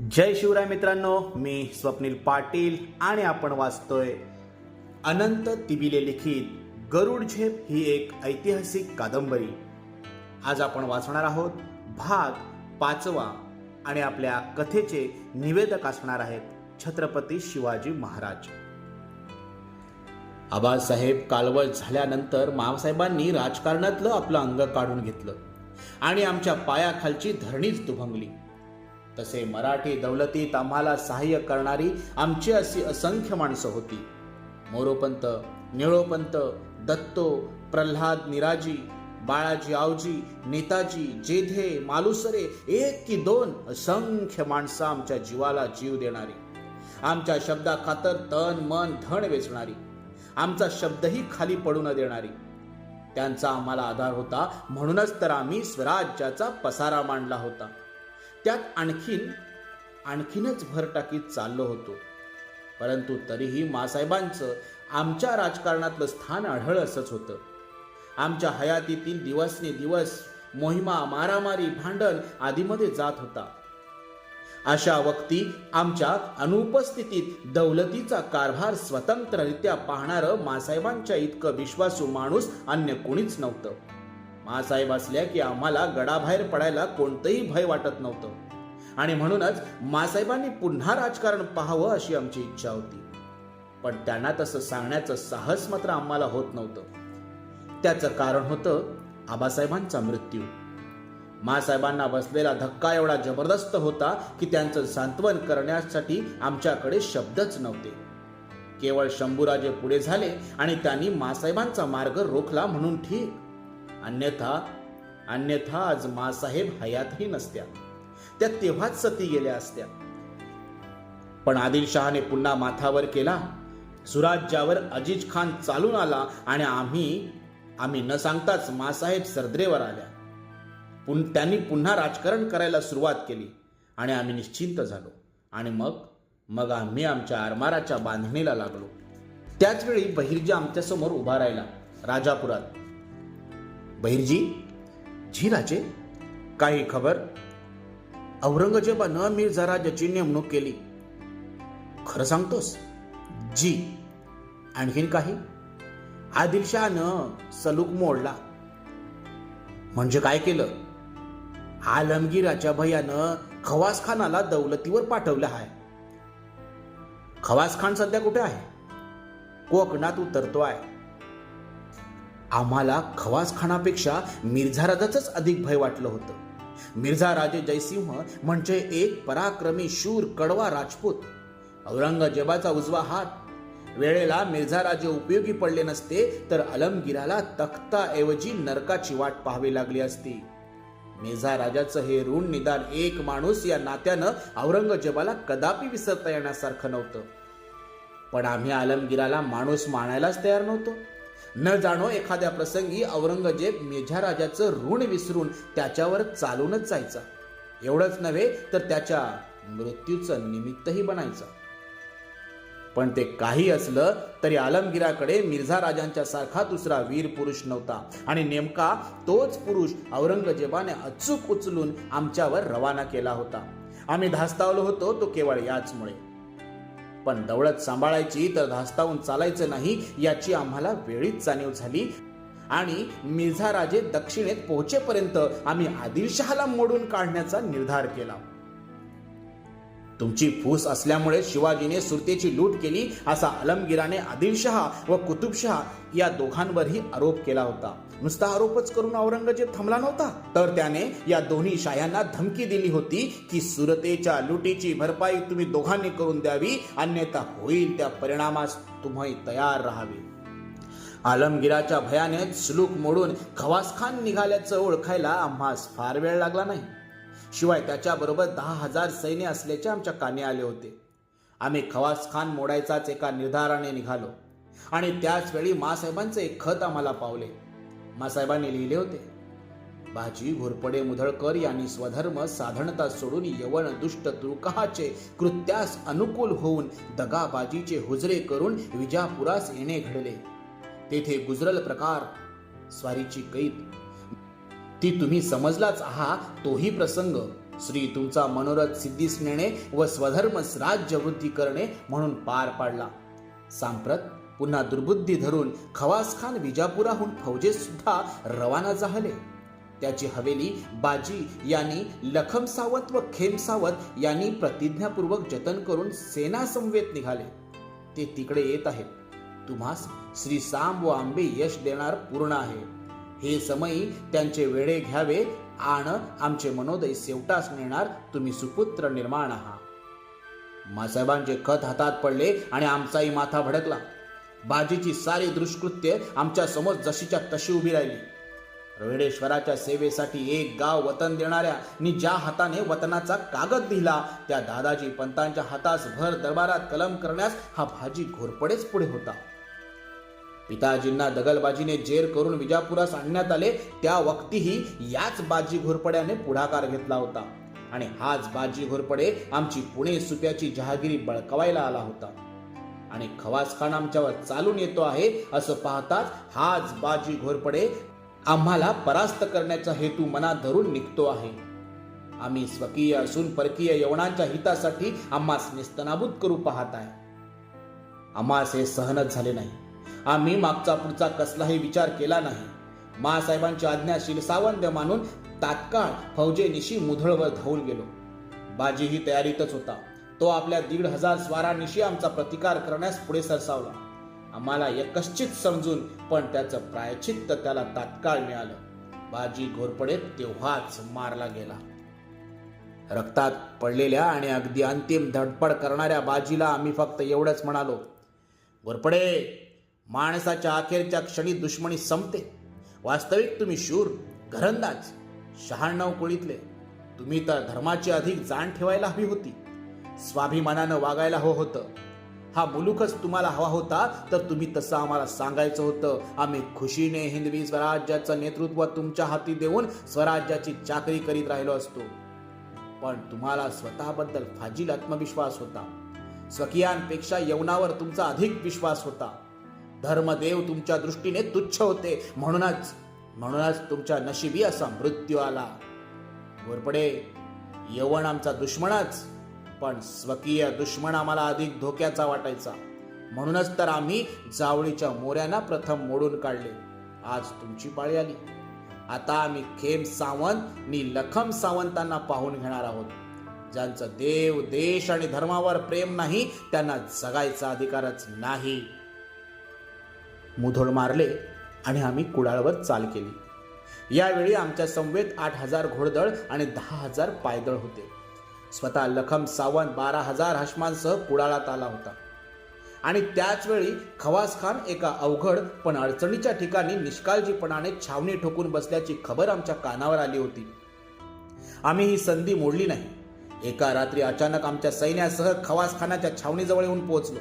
जय शिवराय मित्रांनो मी स्वप्नील पाटील आणि आपण वाचतोय अनंत तिबिले लिखित गरुड झेप ही एक ऐतिहासिक कादंबरी. आज आपण वाचणार आहोत भाग पाचवा आणि आपल्या कथेचे निवेदक असणार आहेत छत्रपती शिवाजी महाराज. आबासाहेब कालवळ झाल्यानंतर मामासाहेबांनी राजकारणातलं आपलं अंग काढून घेतलं आणि आमच्या पायाखालची धरणीच दुभंगली. तसे मराठी दौलतीत आम्हाला सहाय्य करणारी आमची अशी असंख्य माणसं होती. मोरोपंत निळोपंत दत्तो प्रल्हाद निराजी बाळाजी आवजी नेताजी जेधे मालुसरे एक की दोन असंख्य माणसं आमच्या जीवाला जीव देणारी. आमच्या शब्दा खातर तन मन धन वेचणारी. आमचा शब्दही खाली पडू न देणारी. त्यांचा आम्हाला आधार होता म्हणूनच तर आम्ही स्वराज्याचा पसारा मांडला होता. त्यात आणखीन आणखीनच भर टाकीत चाललो होतो. परंतु तरीही मासाहेबांचं आमच्या राजकारणातलं स्थान आढळ असंच होतं. आमच्या हयातीतील दिवसने दिवस मोहिमा मारामारी भांडण आदीमध्ये जात होता. अशा वक्ती आमच्या अनुपस्थितीत दौलतीचा कारभार स्वतंत्ररित्या पाहणारं मासाहेबांच्या इतकं विश्वासू माणूस अन्य कोणीच नव्हतं. मासाहेब असल्या की आम्हाला गडाबाहेर पडायला कोणतंही भय वाटत नव्हतं. आणि म्हणूनच मासाहेबांनी पुन्हा राजकारण पाहावं अशी आमची इच्छा होती. पण त्यांना तसं सांगण्याचं साहस मात्र आम्हाला होत नव्हतं. त्याचं कारण होतं आबासाहेबांचा मृत्यू. मासाहेबांना बसलेला धक्का एवढा जबरदस्त होता की त्यांचं सांत्वन करण्यासाठी आमच्याकडे शब्दच नव्हते. केवळ शंभूराजे पुढे झाले आणि त्यांनी मासाहेबांचा मार्ग रोखला म्हणून ठीक. अन्यथा अन्यथा आज मासाहेब हयातही नसत्या. त्या तेव्हाच सती गेल्या असत्या. पण आदिलशहाने पुन्हा माथावर केला. सुराज्यावर अजीज खान चालून आला आणि आम्ही आम्ही न सांगताच मासाहेब सरद्रेवर आल्या. पुन त्यांनी पुन्हा राजकारण करायला सुरुवात केली आणि आम्ही निश्चिंत झालो. आणि मग मग आम्ही आमच्या आरमाराच्या बांधणीला लागलो. त्याचवेळी बहिर्जा आमच्यासमोर उभा राहिला राजापुरात. बहिर्जी जी राजे काही खबर? औरंगजेबानं मीर राजाची नेमणूक केली. खरं सांगतोस? जी. आणखीन काही? आदिलशहानं सलूक मोडला. म्हणजे काय केलं? आलमगीराच्या भयानं खवास खानाला दौलतीवर पाठवलं आहे खवास खान सध्या कुठे आहे? कोकणात उतरतो आहे आम्हाला खवास खानापेक्षा मिर्झा राजाचंच अधिक भय वाटलं होतं. मिर्झा राजे जयसिंह म्हणजे एक पराक्रमी शूर कडवा राजपूत. औरंगजेबाचा उजवा हात. वेळेला मिर्झा राजे उपयोगी पडले नसते तर अलमगिराला तख्ताऐवजी नरकाची वाट पाहावी लागली असती. मिर्झा राजाचं हे ऋण निदान एक माणूस या नात्यानं औरंगजेबाला कदापि विसरता येण्यासारखं नव्हतं. पण आम्ही आलमगिराला माणूस मानायलाच तयार नव्हतो. न जाणो एखाद्या प्रसंगी औरंगजेब मिर्झा राजाचं ऋण विसरून त्याच्यावर चालूनच जायचा. एवढंच नव्हे तर त्याच्या मृत्यूचं निमित्तही बनायचं. पण ते काही असलं तरी आलमगिराकडे मिर्झा राजांच्या सारखा दुसरा वीर पुरुष नव्हता. आणि नेमका तोच पुरुष औरंगजेबाने अचूक उचलून आमच्यावर रवाना केला होता. आम्ही धास्तावलो होतो तो केवळ याचमुळे. पण दौलत सांभाळायची तर धास्तावून चालायचं नाही याची आम्हाला वेळीच जाणीव झाली. आणि मिर्झा राजे दक्षिणेत पोहोचेपर्यंत आम्ही आदिलशहाला मोडून काढण्याचा निर्धार केला. तुमची फूस असल्यामुळे शिवाजीने सुरतेची लूट केली असा आलमगीराने आदिलशहा व कुतुबशहा या दोघांवरही आरोप केला होता. नुसता आरोपच करून औरंगजेब थांबला नव्हता. तर त्याने या दोन्ही शाह्यांना धमकी दिली होती की सुरतेच्या लुटीची भरपाई तुम्ही दोघांनी करून द्यावी अन्यथा होईल त्या परिणामास तुम्ही तयार राहावे. आलमगिराच्या भयाने सुलूक मोडून खवासखान निघाल्याचं ओळखायला आम्हास फार वेळ लागला नाही. शिवाय त्याच्याबरोबर दहा हजार सैन्य असल्याचे आमच्या कानी आले होते. आम्ही खवासखान मोडायचाच एका निर्धाराने निघालो. आणि त्याच वेळी मासाहेबांचे एक खत आम्हाला पावले. मासाहेबांनी लिहिले होते. बाजी घोरपडे मुधळकर यांनी स्वधर्म साधनता सोडून यवन दुष्ट तुळकाचे कृत्यास अनुकूल होऊन दगाबाजीचे हुजरे करून विजापुरास येणे घडले. तेथे गुजरल प्रकार स्वारीची कैद. ती तुम्ही समजलाच आहात तोही प्रसंग. श्री तुमचा मनोरथ सिद्धीस नेणे व स्वधर्म राज्य वृद्धी करणे म्हणून पार पाडला सांप्रत पुन्हा दुर्बुद्धी धरून खवास खान विजापुराहून फौजेत सुद्धा रवाना झाले. त्याची हवेली बाजी यांनी लखम सावत व खेम सावत यांनी प्रतिज्ञापूर्वक जतन करून सेना समवेत निघाले. ते तिकडे येत आहेत. तुम्हास श्री साम व आंबे यश देणार पूर्ण आहे. हे समयी त्यांचे वेळे घ्यावे आण आमचे मनोदय सेवटास नेणार तुम्ही सुपुत्र निर्माण आहात. मासाहेबांचे खत हातात पडले आणि आमचाही माथा भडकला. बाजीची सारी दुष्कृत्य आमच्यासमोर जशीच्या तशी उभी राहिली. रोहिडेश्वराच्या सेवेसाठी एक गाव वतन देणाऱ्या नि ज्या हाताने वतनाचा कागद दिला त्या दादाजी पंतांच्या हातास भर दरबारात कलम करण्यास हा भाजी घोरपडेच पुढे होता. पिताजींना दगलबाजीने जेर करून विजापुरास आणण्यात आले त्या वक्तीही याच बाजी घोरपड्याने पुढाकार घेतला होता. आणि हाच बाजी घोरपडे आमची पुणे सुप्याची जहागिरी बळकवायला आला होता. आणि खवासखान आमच्यावर चालून येतो आहे असं पाहताच हाच बाजी घोरपडे आम्हाला परास्त करण्याचा हेतू मनात धरून निघतो आहे. आम्ही स्वकीय असून परकीय यवनांच्या हितासाठी आम्हास निस्तनाबूत करू पाहत आहे. आम्हास हे सहनच झाले नाही. आम्ही मागचा पुढचा कसलाही विचार केला नाही. मासाहेबांची आज्ञा शिरसावंत मानून तात्काळ फौजेनिशी मुधळवर धावून गेलो. बाजीही तयारीतच होता. तो आपल्या दीड हजार स्वारांनिशी आमचा प्रतिकार करण्यास पुढे सरसावला. आम्हाला एकश्चित समजून पण त्याचं प्रायचित्त त्याला तात्काळ मिळालं. बाजी घोरपडे तेव्हाच मारला गेला. रक्तात पडलेल्या आणि अगदी अंतिम धडपड करणाऱ्या बाजीला आम्ही फक्त एवढंच म्हणालो घोरपडे माणसाच्या अखेरच्या क्षणी दुश्मनी संपते. वास्तविक तुम्ही शूर घरंदाज शहाण्णव कोळीतले. तुम्ही तर धर्माची अधिक जाण ठेवायला हवी होती. स्वाभिमानानं वागायला हवं होतं. हा मुलूकच तुम्हाला हवा होता तर तुम्ही तसं आम्हाला सांगायचं होतं. आम्ही खुशीने हिंदवी स्वराज्याचं नेतृत्व तुमच्या हाती देऊन स्वराज्याची चाकरी करीत राहिलो असतो. पण तुम्हाला स्वतःबद्दल फाजील आत्मविश्वास होता. स्वकीयांपेक्षा यवनावर तुमचा अधिक विश्वास होता. धर्मदेव तुमच्या दृष्टीने तुच्छ होते. म्हणूनच म्हणूनच तुमच्या नशिबी असा मृत्यू आला. घोरपडे यवन आमचा दुश्मनच. पण स्वकीय दुश्मन आम्हाला अधिक धोक्याचा वाटायचा. म्हणूनच तर आम्ही जावळीच्या मोऱ्यांना प्रथम मोडून काढले. आज तुमची पाळी आली. आता आम्ही खेम सावंत नि लखम सावंतांना पाहून घेणार आहोत. ज्यांचं देव देश आणि धर्मावर प्रेम नाही त्यांना जगायचा अधिकारच नाही. मुधोळ मारले आणि आम्ही कुडाळवर चाल केली. यावेळी आमच्या समवेत आठ हजार घोडदळ आणि दहा हजार पायदळ होते. स्वतः लखम सावंत बारा हजार हशमांसह कुडाळात आला होता. आणि त्याचवेळी खवास खान एका अवघड पण अडचणीच्या ठिकाणी निष्काळजीपणाने छावणी ठोकून बसल्याची खबर आमच्या कानावर आली होती. आम्ही ही संधी मोडली नाही. एका रात्री अचानक आमच्या सैन्यासह खवास खानाच्या छावणीजवळ येऊन पोहोचलो.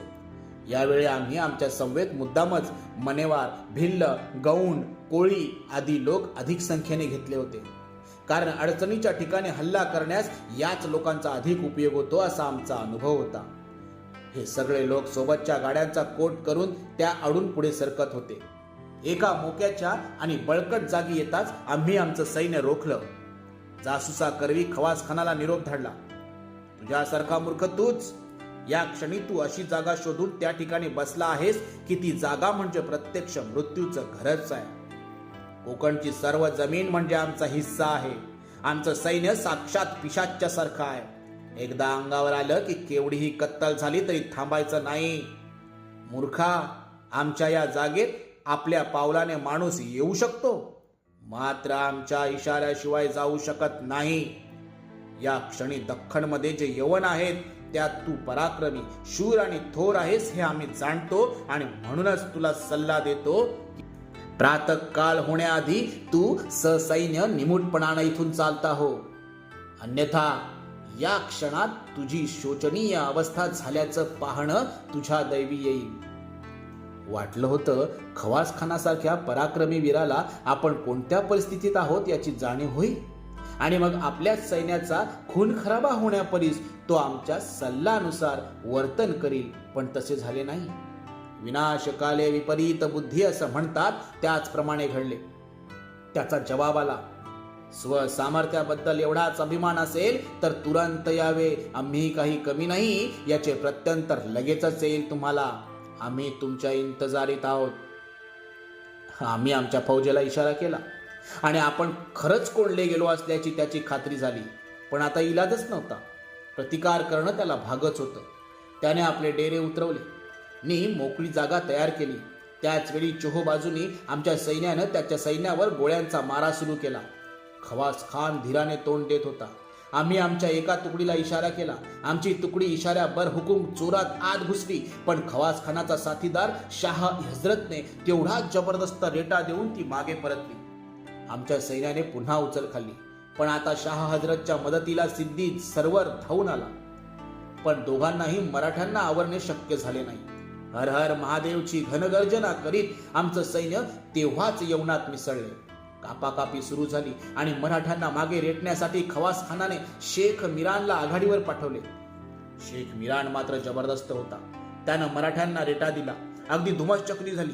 यावेळी आम्ही आमच्या संवेत मुद्दामच मनेवार भिल्ल गौंड कोळी आदी लोक अधिक संख्येने घेतले होते. कारण अडचणीच्या ठिकाणी हल्ला करण्यास याच लोकांचा अधिक उपयोग होतो असा आमचा अनुभव होता. हे सगळे लोक सोबतच्या गाड्यांचा कोट करून त्या अडून पुढे सरकत होते. एका मोक्याच्या आणि बळकट जागी येताच आम्ही आमचं सैन्य रोखलं. जासुसा करवी खवास खानाला निरोप धाडला. तुझ्यासारखा मूर्ख तूच. या क्षणी तू अशी जागा शोधून त्या ठिकाणी बसला आहेस की ती जागा म्हणजे प्रत्यक्ष मृत्यूचं घरच आहे. कोकणची सर्व जमीन म्हणजे आमचा हिस्सा आहे. आमचं सैन्य साक्षात पिशाच्या सारखं आहे. एकदा अंगावर आलं की केवढीही कत्तल झाली तरी थांबायचं नाही. मूर्खा आमच्या या जागेत आपल्या पावलाने माणूस येऊ शकतो. मात्र आमच्या इशाऱ्याशिवाय जाऊ शकत नाही. या क्षणी दख्खनमध्ये जे यवन आहेत त्यात तू पराक्रमी शूर आणि थोर आहेस हे आम्ही जाणतो आणि म्हणूनच तुला सल्ला देतो. प्रातकाळ होण्याआधी तू ससैन्य निमूटपणानं इथून चालता हो. अन्यथा या क्षणात तुझी शोचनीय अवस्था झाल्याचं पाहणं तुझ्या दैवी येईल. वाटलं होतं खवास खानासारख्या पराक्रमी वीराला आपण कोणत्या परिस्थितीत आहोत याची जाणीव होईल? आणि मग आपल्या सैन्याचा खून खराबा होण्यापरीस तो आमच्या सल्लानुसार वर्तन करील पण तसे झाले नाही. विनाशकाले विपरीत बुद्धी असं म्हणतात त्याचप्रमाणे घडले. त्याचा जवाब आला. स्वसामर्थ्याबद्दल एवढाच अभिमान असेल तर तुरंत यावे. आम्ही काही कमी नाही याचे प्रत्यंतर लगेचच येईल तुम्हाला. आम्ही तुमच्या इंतजारीत आहोत. आम्ही आमच्या फौजेला इशारा केला. आणि आपण खरंच कोंडले गेलो असल्याची त्याची खात्री झाली. पण आता इलाजच नव्हता. प्रतिकार करणं त्याला भागच होतं. त्याने आपले डेरे उतरवले. नी मोकळी जागा तयार केली. त्याचवेळी चोहो बाजूनी आमच्या सैन्यानं त्याच्या सैन्यावर गोळ्यांचा मारा सुरू केला. खवास खान धीराने तोंड देत होता. आम्ही आमच्या एका तुकडीला इशारा केला. आमची तुकडी इशाऱ्यावर हुकूम चोरात आत घुसली. पण खवास खानाचा साथीदार शाह हजरतने तेवढा जबरदस्त रेटा देऊन ती मागे परतली. आमच्या सैन्याने पुन्हा उचल खाल्ली. पण आता शाह हजरतच्या मदतीला सिद्धी सर्वर धावून आला. पण दोघांनाही मराठ्यांना आवरणे शक्य झाले नाही. हर हर महादेवची घनगर्जना करीत आमचं सैन्य तेव्हाच यवनात मिसळले. कापाकापी सुरू झाली आणि मराठ्यांना मागे रेटण्यासाठी खवास खानाने शेख मिरानला आघाडीवर पाठवले. शेख मिरान मात्र जबरदस्त होता. त्यानं मराठ्यांना रेटा दिला. अगदी धुमसचक्री झाली.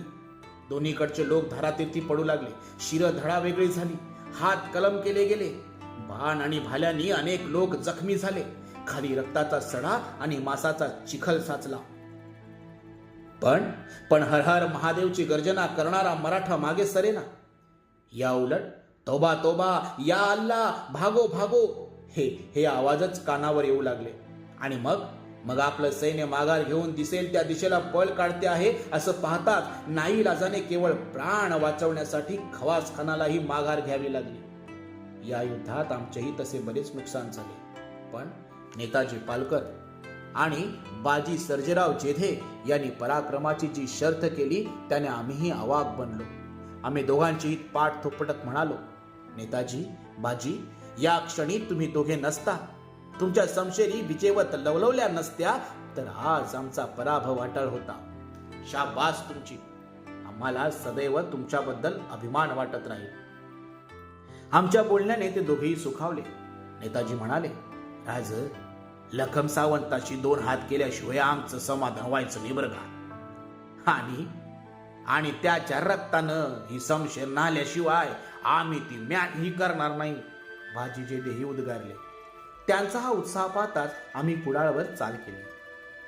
दोन्हीकडचे लोक धारातीर्थी पडू लागले. शिर धडा वेगळी झाली. हात कलम केले गेले. बाण आणि भाल्यांनी अनेक लोक जखमी झाले. खाली रक्ताचा सडा आणि मासाचा चिखल साचला. पण पण हर हर महादेवची गर्जना करणारा मराठा मागे सरेना. या उलट तोबा तोबा या अल्ला भागो भागो हे हे आवाजच कानावर येऊ लागले. आणि मग मग आपलं सैन्य माघार घेऊन दिसेल त्या दिशेला पळ काढते आहे असं पाहताच नाही लाजाने केवळ प्राण वाचवण्यासाठी खवास खानालाही माघार घ्यावी लागली. या युद्धात आमचेही तसे बरेच नुकसान झाले. पण नेताजी पालकर आणि बाजी सर्जेराव जेधे यांनी पराक्रमाची जी शर्त केली त्याने आम्हीही अवाक बनलो. आम्ही दोघांचीही पाठ थोपटत म्हणालो नेताजी बाजी या क्षणी तुम्ही दोघे नसता. तुमच्या समशेरी विजेवत लवलवल्या नसत्या तर आज आमचा पराभव अटळ होता. शाबास तुमची. आम्हाला सदैव तुमच्याबद्दल अभिमान वाटत राहील. आमच्या बोलण्याने ते दोघेही सुखावले. नेताजी म्हणाले राज लखम सावंताशी दोन हात केल्याशिवाय आमचं समाधान व्हायचं नाही बरं का? आणि आणि त्याच्या रक्तानं ही समशेर नाल्याशिवाय आम्ही ती मॅट ही करणार नाही. भाजीचे देही उद्गारले. त्यांचा हा उत्साह पाहताच आम्ही कुडाळवर चाल केली.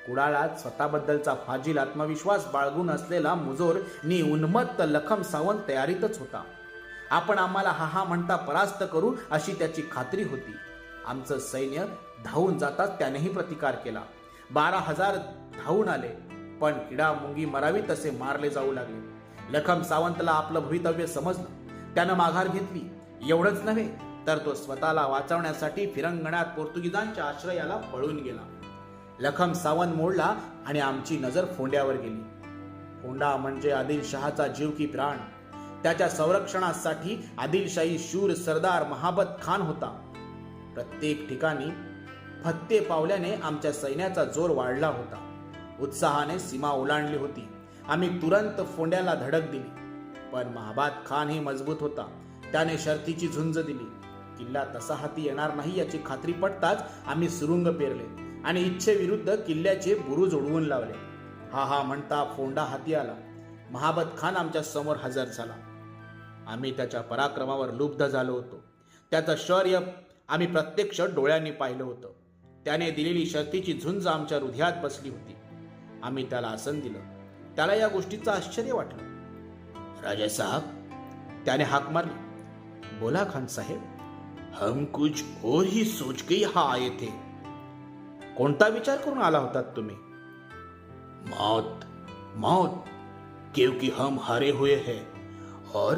कुडाळात स्वतःबद्दलचा फाजील आत्मविश्वास बाळगून असलेला मुजोर नि उन्मत्त लखम सावंत तयारीतच होता. आपण आम्हाला हा हा म्हणता परास्त करू अशी त्याची खात्री होती. आमचं सैन्य धावून जाताच त्यानेही प्रतिकार केला. बारा हजार धावून आले पण किडा मुंगी मरावी तसे मारले जाऊ लागले. लखम सावंतला आपलं भवितव्य समजलं. त्यानं माघार घेतली. एवढंच नव्हे तर तो स्वतःला वाचवण्यासाठी फिरंगणात पोर्तुगीजांच्या आश्रयाला पळून गेला. लखम सावंत मोडला आणि आमची नजर फोंड्यावर गेली. फोंडा म्हणजे आदिलशहाचा जीव की प्राण. त्याच्या संरक्षणासाठी आदिलशाही शूर सरदार महाबत खान होता. प्रत्येक ठिकाणी फत्ते पावल्याने आमच्या सैन्याचा जोर वाढला होता. उत्साहाने सीमा ओलांडली होती. आम्ही तुरंत फोंड्याला धडक दिली. पण महाबाद खान ही मजबूत होता. त्याने शर्तीची झुंज दिली. किल्ला तसा हाती येणार नाही याची खात्री पटताच आम्ही सुरुंग पेरले आणि इच्छेविरुद्ध किल्ल्याचे बुरुज उडवून लावले. हा हा म्हणता फोंडा हाती आला. महाबत खान आमच्यासमोर हजर झाला. आम्ही त्याच्या पराक्रमावर लुब्ध झालो होतो. त्याचं शौर्य आम्ही प्रत्यक्ष डोळ्यांनी पाहिलं होतं. त्याने दिलेली शर्तीची झुंज आमच्या हृदयात बसली होती. आम्ही त्याला आसन दिलं. त्याला या गोष्टीचं आश्चर्य वाटलं. राजा साहब त्याने हाक मारली. बोला खान साहेब. हम कुछ और ही सोच के हा आये थे. कोणता विचार करून आला होतात तुम्ही? मौत मौत क्योंकि हम हरे हुए हैं. और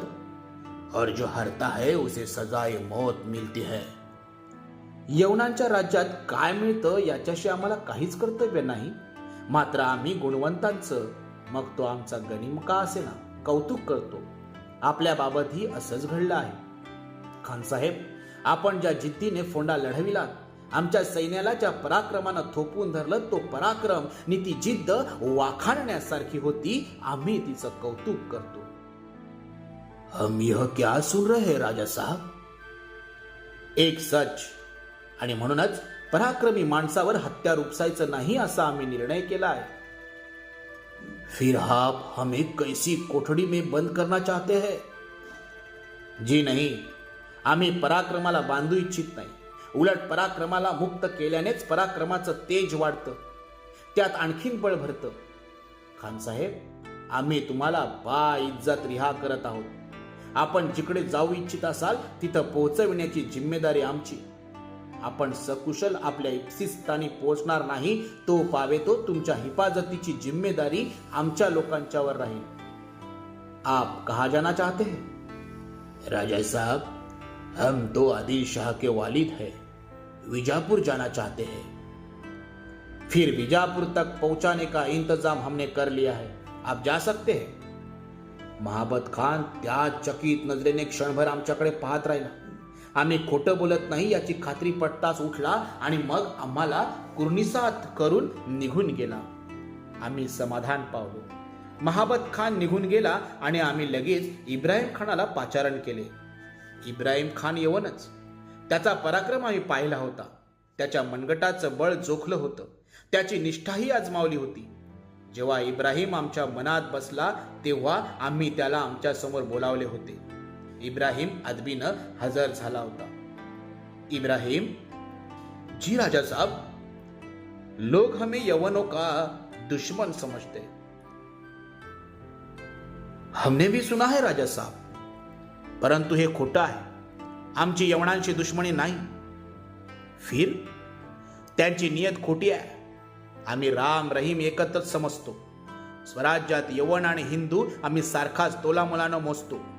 और जो हरता है उसे सजाए मौत मिलती है. यवनांच्या राज्यात काय मिळतं याच्याशी आम्हाला काहीच कर्तव्य नाही. मात्र आम्ही गुणवंतांचं मग तो आमचा गणिम का असे ना कौतुक करतो. आपल्या बाबतही असंच घडलं आहे. खानसाहेब आपण ज्या जिद्दीने फोंडा लढविलात आमच्या सैन्याला ज्या पराक्रमानं थोपवून धरलं तो पराक्रम नि ती जिद्द वाखाणण्यासारखी होती आम्ही तिचं कौतुक करतो. हम यह क्या सुन रहे राजा साहब? एक सच आणि म्हणूनच पराक्रमी माणसावर हत्यार उपसायचं नाही असा आम्ही निर्णय केला आहे. फिर आप हमें कैसी कोठडी में बंद करना चाहते हैं? जी नहीं आम्ही पराक्रमाला बांधू इच्छित नाही. उलट पराक्रमाला मुक्त केल्यानेच पराक्रमाचं तेज वाढतं. त्यात आणखीन बळ भरतं. खानसाहेब आम्ही तुम्हाला बा इज्जत रिहा करत आहोत. आपण जिकडे जाऊ इच्छित असाल तिथं पोहोचविण्याची जिम्मेदारी आमची. आपण सकुशल आपल्या इप्सिस्थानी पोहोचणार नाही तो पावे तो तुमच्या हिफाजतीची जिम्मेदारी आमच्या लोकांच्यावर राहील. आप कहा जाना चाहते हैं? राजा साहब हम तो आदिल शाह के वालिद है। विजापुर जाना चाहते हैं। फिर विजापुर तक पहुंचाने का इंतजाम हमने कर लिया है। आप जा सकते हैं। महाबत खान त्या चकित नजरेने क्षणभर आमच्याकडे पाहत राहिला। आम्ही खोटं बोलत नाही याची खात्री पटताच उठला आणि मग आम्हाला कुर्निसात करून निघून गेला. आम्ही समाधान पावलो. महाबत खान निघून गेला आणि आम्ही लगेच इब्राहिम खानाला पाचारण केले. इब्राहिम खान येऊनच त्याचा पराक्रम आम्ही पाहिला होता. त्याच्या मनगटाचं बळ जोखलं होतं. त्याची निष्ठाही आजमावली होती. जेव्हा इब्राहिम आमच्या मनात बसला तेव्हा आम्ही त्याला आमच्यासमोर बोलावले होते. इब्राहिम अदबीनं हजर झाला होता. इब्राहिम जी राजा साहब लोग हमें यवनों का दुश्मन समझते. हमने भी सुना है राजा साहब परंतु हे खोटं आहे आमची यवनांची दुश्मनी नाही. फिर त्यांची नियत खोटी आहे. आम्ही राम रहीम एकत्रच समजतो. स्वराज्यात यवन आणि हिंदू आम्ही सारखाच तोलामोलानं मोजतो.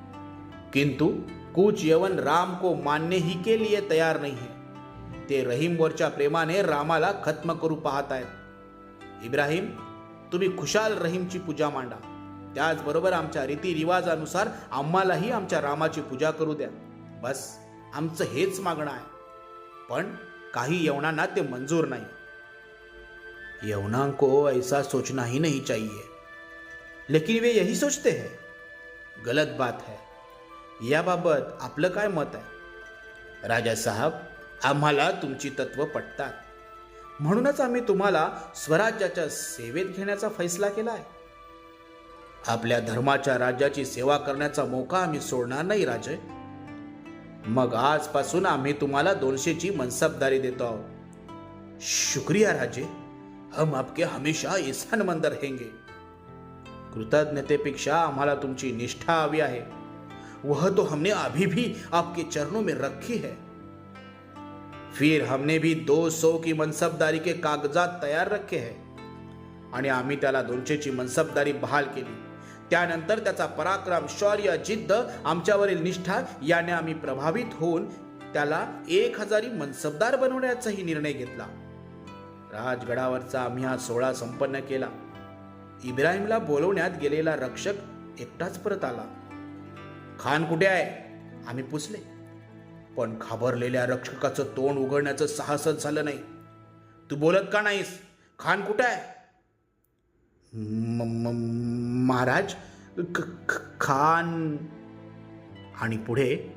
किंतु कुछ यवन राम को मानने ही के लिए तयार नाही है। ते रहीमवरच्या प्रेमाने रामाला खत्म करू पाहत आहेत इब्राहिम तुम्ही खुशाल रहीमची पूजा मांडा। त्याचबरोबर आमच्या रीतिरिवाजानुसार आम्हालाही आमच्या रामाची पूजा करू द्या। बस आमचं हेच मागणं आहे. पण काही यवनांना ते मंजूर नाही। यवनां को ऐसा सोचना ही नहीं चाहिए। लेकिन वे यही सोचते हैं। गलत बात है। याबाबत आपलं काय मत आहे? राजा साहब आम्हाला तुमची तत्व पटतात. म्हणूनच आम्ही तुम्हाला स्वराज्याच्या सेवेत घेण्याचा फैसला केला आहे. आपल्या धर्माच्या राज्याची सेवा करण्याचा मोका आम्ही सोडणार नाही राजे. मग आजपासून आम्ही तुम्हाला दोनशेची मनसबदारी देतो आहोत. शुक्रिया राजे. हम आपके हमेशा एहसानमंद रहेंगे कृतज्ञतेपेक्षा आम्हाला तुमची निष्ठा हवी आहे. वह तो हमने अभी भी आपके चरणों में रखी है। फिर हमने भी दो सौ की मनसबदारी के कागजात तयार रखे हैं। आणि आम्ही त्याला दोनशेची मनसबदारी बहाल केली। त्यानंतर त्याचा पराक्रम शौर्य जिद्द आमच्यावरील निष्ठा याने आम्ही प्रभावित होऊन त्याला एक हजारी मनसबदार बनवण्याचाही निर्णय घेतला. राजगडावरचा आम्ही हा सोहळा संपन्न केला. इब्राहिमला बोलवण्यात गेलेला रक्षक एकटाच परत आला. खान कुठे आहे? आम्ही पुसले. पण घाबरलेल्या रक्षकाचं तोंड उघडण्याचं साहसच झालं नाही. तू बोलत का नाहीस? खान कुठे आहे? म- महाराज खान. आणि पुढे